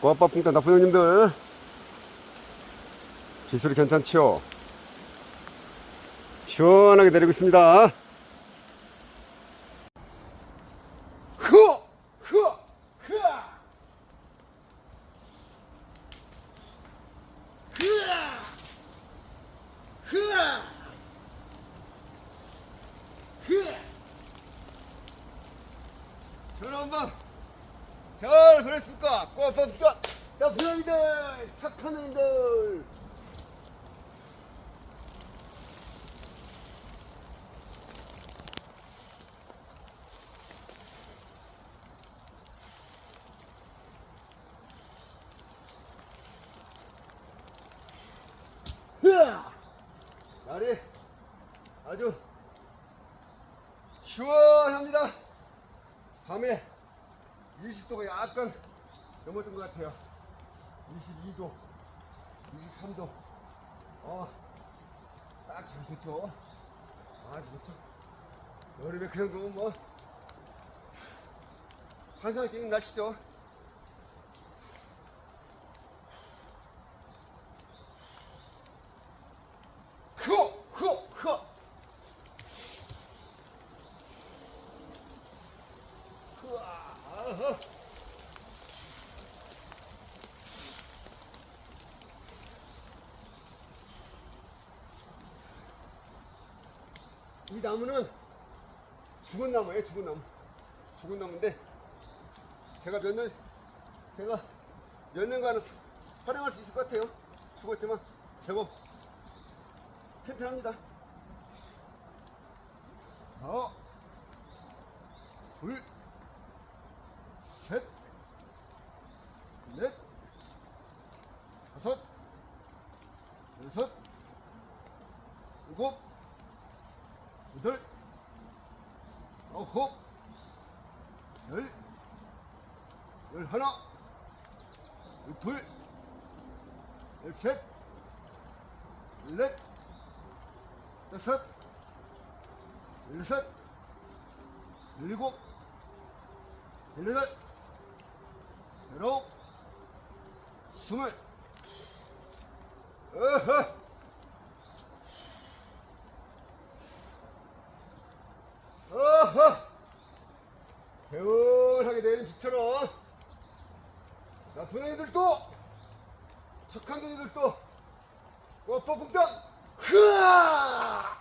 꼬아빠 풍단 나쁜 형님들 기술이 괜찮지요? 시원하게 내리고 있습니다. 흐! 흐! 흐! 전화 한번 꼬아빠 풍단 나쁜 형님들 착한 형님들 으아! 날이 아주 시원합니다. 밤에 20도가 약간 넘어진 것 같아요. 22도, 23도. 어, 딱잘 좋죠. 아주 좋죠. 여름에 그 정도면 뭐, 끼는 날씨죠. 흐, 흐, 흐. 흐아, 이 나무는 죽은 나무예요, 죽은 나무. 죽은 나무인데 제가 몇 년, 제가 몇 년간은 활용할 수 있을 것 같아요. 죽었지만 제법 튼튼합니다. 하나, 둘, 셋, 넷, 다섯, 여섯, 일곱, 여덟, 아홉, 열, 열하나, 열둘, 열셋, 열넷, 여섯, 열여섯, 열일곱, 열여덟, 열아홉, 스물. 어허. 개운하게 내리는 비처럼 나쁜 애들도 착한 애들도 워퍼 풍당 흐아